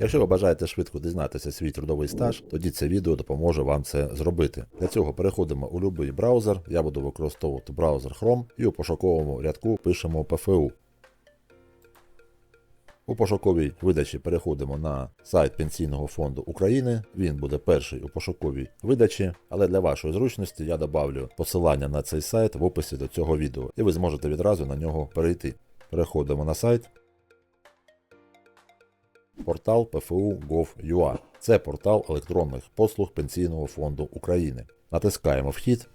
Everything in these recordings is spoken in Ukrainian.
Якщо ви бажаєте швидко дізнатися свій трудовий стаж, тоді це відео допоможе вам це зробити. Для цього переходимо у будь-який браузер. Я буду використовувати браузер Chrome і у пошуковому рядку пишемо PFU. У пошуковій видачі переходимо на сайт Пенсійного фонду України. Він буде перший у пошуковій видачі, але для вашої зручності я добавлю посилання на цей сайт в описі до цього відео, і ви зможете відразу на нього перейти. Переходимо на сайт. Портал PFU.gov.ua. Це портал електронних послуг Пенсійного фонду України. Натискаємо Вхід.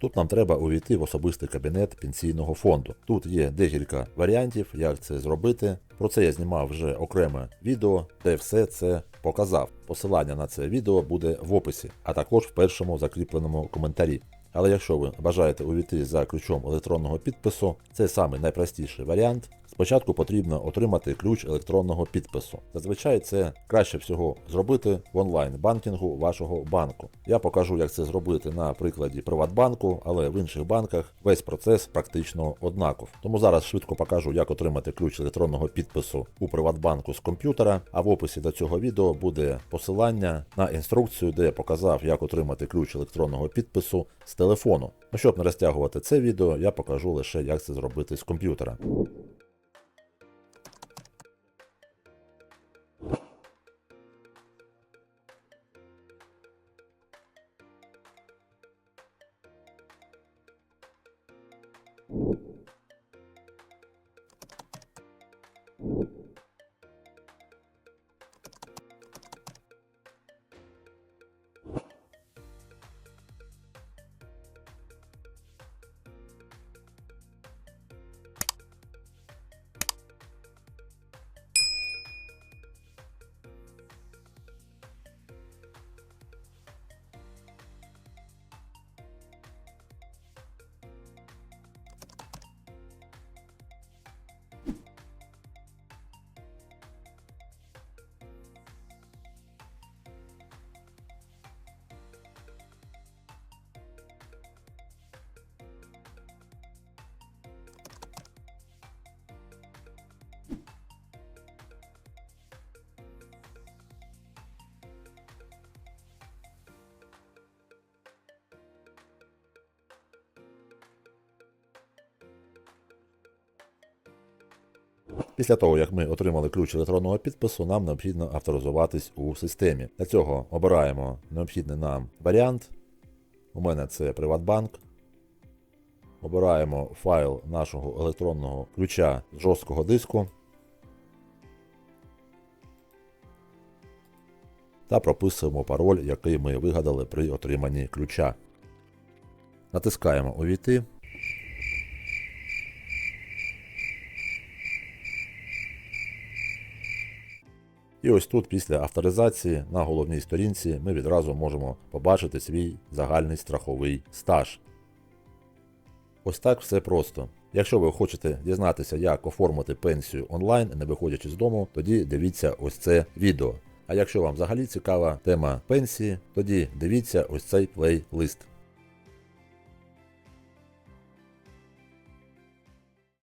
Тут нам треба увійти в особистий кабінет пенсійного фонду. Тут є декілька варіантів, як це зробити. Про це я знімав вже окреме відео, де все це показав. Посилання на це відео буде в описі, а також в першому закріпленому коментарі. Але якщо ви бажаєте увійти за ключом електронного підпису, це самий найпростіший варіант. Спочатку потрібно отримати ключ електронного підпису. Зазвичай це краще всього зробити в онлайн-банкінгу вашого банку. Я покажу, як це зробити на прикладі Приватбанку, але в інших банках весь процес практично однаков. Тому зараз швидко покажу, як отримати ключ електронного підпису у Приватбанку з комп'ютера. А в описі до цього відео буде посилання на інструкцію, де я показав, як отримати ключ електронного підпису з телефону. Ну, щоб не розтягувати це відео, я покажу лише, як це зробити з комп'ютера. Після того, як ми отримали ключ електронного підпису, нам необхідно авторизуватись у системі. Для цього обираємо необхідний нам варіант. У мене це Приватбанк. Обираємо файл нашого електронного ключа з жорсткого диску. Та прописуємо пароль, який ми вигадали при отриманні ключа. Натискаємо Увійти. І ось тут, після авторизації на головній сторінці, ми відразу можемо побачити свій загальний страховий стаж. Ось так все просто. Якщо ви хочете дізнатися, як оформити пенсію онлайн, не виходячи з дому, тоді дивіться ось це відео. А якщо вам взагалі цікава тема пенсії, тоді дивіться ось цей плейлист.